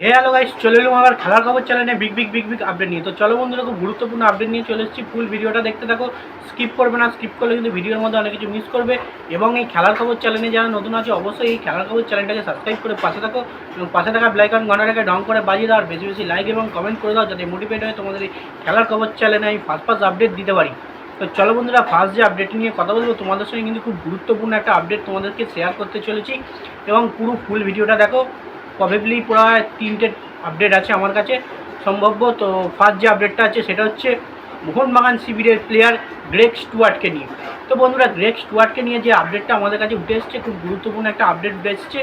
হে hello guys চলে এলাম আবার খেলার খবর চ্যানেলে big big big big update নিয়ে। তো চলো বন্ধুরা, খুব গুরুত্বপূর্ণ আপডেট নিয়ে চলে এসেছি। ফুল ভিডিওটা দেখতে থাকো স্কিপ করবে না স্কিপ করলে কিন্তু ভিডিওর মধ্যে অনেক কিছু মিস করবে। এবং এই খেলার খবর চ্যানেলে যারা নতুন আছে, অবশ্যই এই খেলার খবর চ্যানেলটাকে সাবস্ক্রাইব করে পাশে থাকো এবং পাশে থাকা ব্লাইকন ঘন্টাটাকে ডং করে বাজিয়ে দাও, আর বেশি বেশি লাইক এবং কমেন্ট করে দাও, যাতে মোটিভেট হয়ে তোমাদের এই খেলার খবর চ্যানেলে আমি ফার্স্ট ফার্স্ট আপডেট দিতে পারি। তো চলো বন্ধুরা ফার্স্ট যে আপডেট নিয়ে কথা বলব, তোমাদের সঙ্গে কিন্তু খুব গুরুত্বপূর্ণ একটা আপডেট তোমাদেরকে শেয়ার করতে চলেছি। এবং পুরো ফুল ভিডিওটা দেখো। প্রবেবলি প্রায় তিনটে আপডেট আছে আমার কাছে। সম্ভাব্য তো ফার্স্ট যে আপডেটটা আছে সেটা হচ্ছে মোহনবাগান শিবিরের প্লেয়ার গ্রেক স্টুয়ার্টকে নিয়ে। তো বন্ধুরা গ্রেক স্টুয়ার্টকে নিয়ে যে আপডেটটা আমাদের কাছে উঠে এসছে, খুব গুরুত্বপূর্ণ একটা আপডেট এসছে।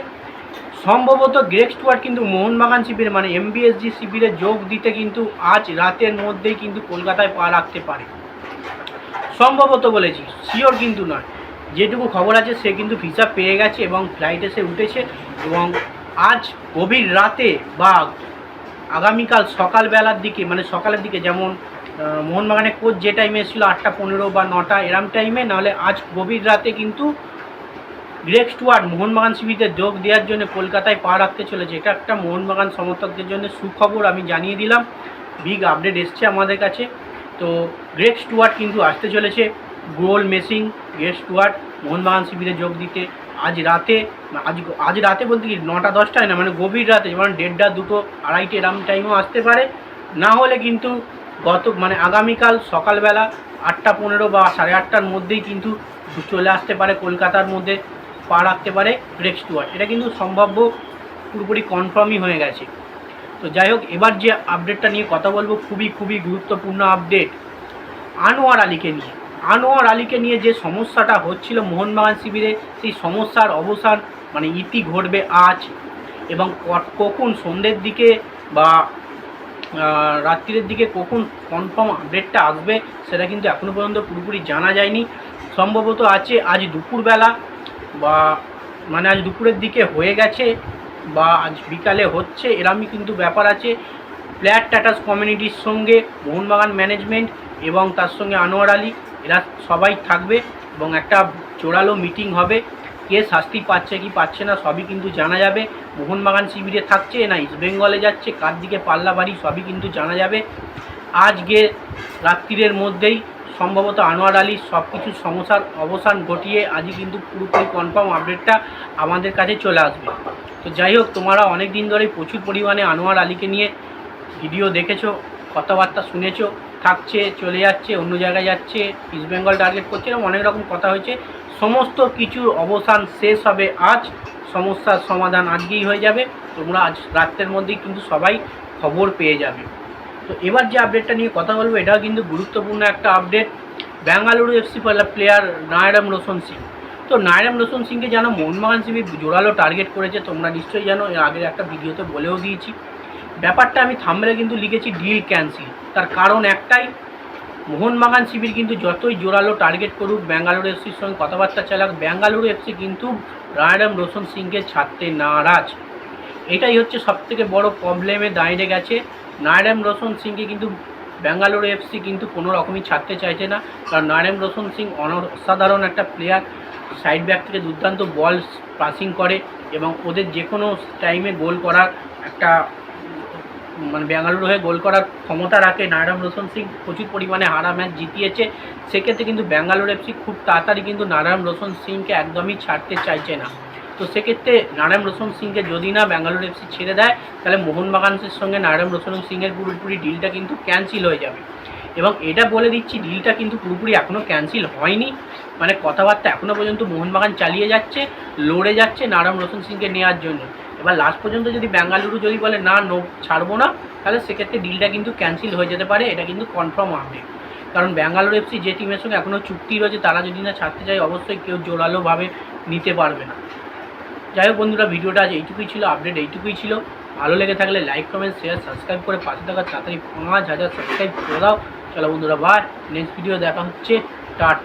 সম্ভবত গ্রেক স্টুয়ার্ট কিন্তু মোহনবাগান শিবিরে মানে এমবিএসজি শিবিরে যোগ দিতে কিন্তু আজ রাতের মধ্যেই কিন্তু কলকাতায় পা রাখতে পারে। সম্ভবত বলেছি শিওর কিন্তু নয়। যেটুকু খবর আছে, সে কিন্তু ভিসা পেয়ে গেছে এবং ফ্লাইটে সে উঠেছে এবং আজ গভীর রাতে বা আগামীকাল সকালবেলার দিকে মানে সকালের দিকে যেমন আহ, মোহনবাগানের কোচ যে টাইমে এসেছিল আটটা পনেরো বা নটা এরম টাইমে নাহলে আজ গভীর রাতে কিন্তু গ্রেক স্টুয়ার্ট মোহনবাগান শিবিরে যোগ দেওয়ার জন্য কলকাতায় পা রাখতে চলেছে। এটা একটা মোহনবাগান সমর্থকদের জন্য সুখবর আমি জানিয়ে দিলাম। বিগ আপডেট এসছে আমাদের কাছে। তো গ্রেক স্টুয়ার্ট কিন্তু আসতে চলেছে। Goal machine Greg Stewart Mohun Bagan শিবিরে যোগ দিতে রাতে, আজ আজ রাতে বলতে কি, নটা দশটায় না মানে গভীর রাতে, যেমন দেড়টা, দুটো, আড়াইটে এরম টাইমও আসতে পারে। না হলে কিন্তু গত মানে আগামীকাল সকালবেলা আটটা পনেরো বা সাড়ে আটটার মধ্যেই কিন্তু চলে আসতে পারে, কলকাতার মধ্যে পা রাখতে পারে গ্রেক স্টুয়ার্ট এটা কিন্তু সম্ভাব্য পুরোপুরি কনফার্মই হয়ে গেছে। তো যাই হোক, এবার যে আপডেটটা নিয়ে কথা বলব, খুবই খুবই গুরুত্বপূর্ণ আপডেট আনোয়ার আলীকে নিয়ে। আনোয়ার আলীকে নিয়ে যে সমস্যাটা হচ্ছিল মোহনবাগান শিবিরে, সেই সমস্যার অবসান মানে ইতি ঘটবে আজ। এবং কখন সন্ধ্যের দিকে বা রাত্রির দিকে কখন কনফার্ম আপডেটটা আসবে, সেটা কিন্তু এখনও পর্যন্ত পুরোপুরি জানা যায়নি। সম্ভবত আছে আজ দুপুরবেলা বা মানে আজ দুপুরের দিকে হয়ে গেছে বা আজ বিকালে হচ্ছে, এরমই কিন্তু ব্যাপার আছে। প্লেয়ার টাটাস কমিউনিটির সঙ্গে মোহনবাগান ম্যানেজমেন্ট এবং তার সঙ্গে আনোয়ার আলী এরা সবাই থাকবে এবং একটা জোরালো মিটিং হবে। কে শাস্তি পাচ্ছে, কি পাচ্ছে না, সবই কিন্তু জানা যাবে। মোহনবাগান শিবিরে থাকছে না, ইস্ট বেঙ্গলে যাচ্ছে, কার দিকে পাল্লা বাড়ি, সবই কিন্তু জানা যাবে। আজকে রাত্রিরের মধ্যেই সম্ভবত আনোয়ার আলী সব কিছু সমস্যার অবসান ঘটিয়ে আজই কিন্তু পুরোপুরি কনফার্ম আপডেটটা আমাদের কাছে চলে আসবে। তো যাই হোক, তোমরা অনেক দিন ধরেই প্রচুর পরিমাণে আনোয়ার আলীকে নিয়ে ভিডিও দেখেছ, কথাবার্তা শুনেছো। থাকছে, চলে যাচ্ছে, অন্য জায়গায় যাচ্ছে ইস্ট বেঙ্গল টার্গেট করছে এরকম অনেক রকম কথা হয়েছে। সমস্ত কিছুর অবসান শেষ হবে আজ। সমস্যার সমাধান আজকেই হয়ে যাবে। তোমরা আজ রাত্রের মধ্যেই কিন্তু সবাই খবর পেয়ে যাবে। তো এবার যে আপডেটটা নিয়ে কথা বলব, এটাও কিন্তু গুরুত্বপূর্ণ একটা update Bengaluru FC player Naorem Roshan Singh তো নায়রাম রোশন সিংকে যেন মোহনবাগান শিবির জোরালো টার্গেট করেছে, তোমরা নিশ্চয়ই জানো। এর আগের একটা ভিডিওতে বলেও দিয়েছি। ব্যাপারটা আমি থামলে কিন্তু লিখেছি ডিল ক্যান্সেল তার কারণ একটাই, মোহনবাগান শিবির কিন্তু যতই জোরালো টার্গেট করুক, ব্যাঙ্গালুরু এফসির সঙ্গে কথাবার্তা চালাক, ব্যাঙ্গালুরু এফসি কিন্তু রায়রাম রোশন সিংকে ছাড়তে নারাজ। এটাই হচ্ছে সবথেকে বড় প্রবলেমে দাঁড়িয়ে গেছে। নায়রাম রোশন সিংকে কিন্তু ব্যাঙ্গালুরু এফসি কিন্তু কোনো রকমই ছাড়তে চাইছে না। কারণ নায়রাম রোশন সিং অন- অসাধারণ একটা প্লেয়ার সাইড ব্যাক থেকে দুর্দান্ত বল পাসিং করে এবং ওদের যে কোনো টাইমে গোল করার একটা মানে বেঙ্গালুরু হয়ে গোল করার ক্ষমতা রাখে নায়রাম রোশন সিং। প্রচুর পরিমাণে হারা ম্যাচ জিতিয়েছে। সেক্ষেত্রে কিন্তু ব্যাঙ্গালুরু এফসি খুব তাড়াতাড়ি কিন্তু নারায়ণ রোশন সিংকে একদমই ছাড়তে চাইছে না। তো সেক্ষেত্রে নারায়ণ রোশন সিংকে যদি না ব্যাঙ্গালুরু এফসি ছেড়ে দেয়, তাহলে মোহনবাগানের সঙ্গে নারায়ণ রোশন সিংয়ের পুরোপুরি ডিলটা কিন্তু ক্যান্সেল হয়ে যাবে। এবং এটা বলে দিচ্ছি, ডিলটা কিন্তু পুরোপুরি এখনও ক্যান্সেল হয়নি। মানে কথাবার্তা এখনও পর্যন্ত মোহনবাগান চালিয়ে যাচ্ছে, লড়ে যাচ্ছে নারায়ণ রোশন সিংকে নেওয়ার জন্য। এবার লাস্ট পর্যন্ত যদি বেঙ্গালুরু যদি বলে, না নো ছাড়বো না, তাহলে সেক্ষেত্রে ডিলটা কিন্তু ক্যান্সেল হয়ে যেতে পারে, এটা কিন্তু কনফার্ম হবে। কারণ ব্যাঙ্গালোর এফসি যে টিমের সঙ্গে এখনও চুক্তি রয়েছে, তারা যদি না ছাড়তে চায়, অবশ্যই কেউ জোরালোভাবে নিতে পারবে না। যাই হোক বন্ধুরা, ভিডিওটা আজ এইটুকুই ছিল আপডেট এইটুকুই ছিল। ভালো লেগে থাকলে লাইক কমেন্ট শেয়ার সাবস্ক্রাইব করে পাশে থাকা তাড়াতাড়ি পাঁচ হাজার সাবস্ক্রাইব করে দাও। চলো বন্ধুরা বাই নেক্সট ভিডিও দেখা হচ্ছে। টাটা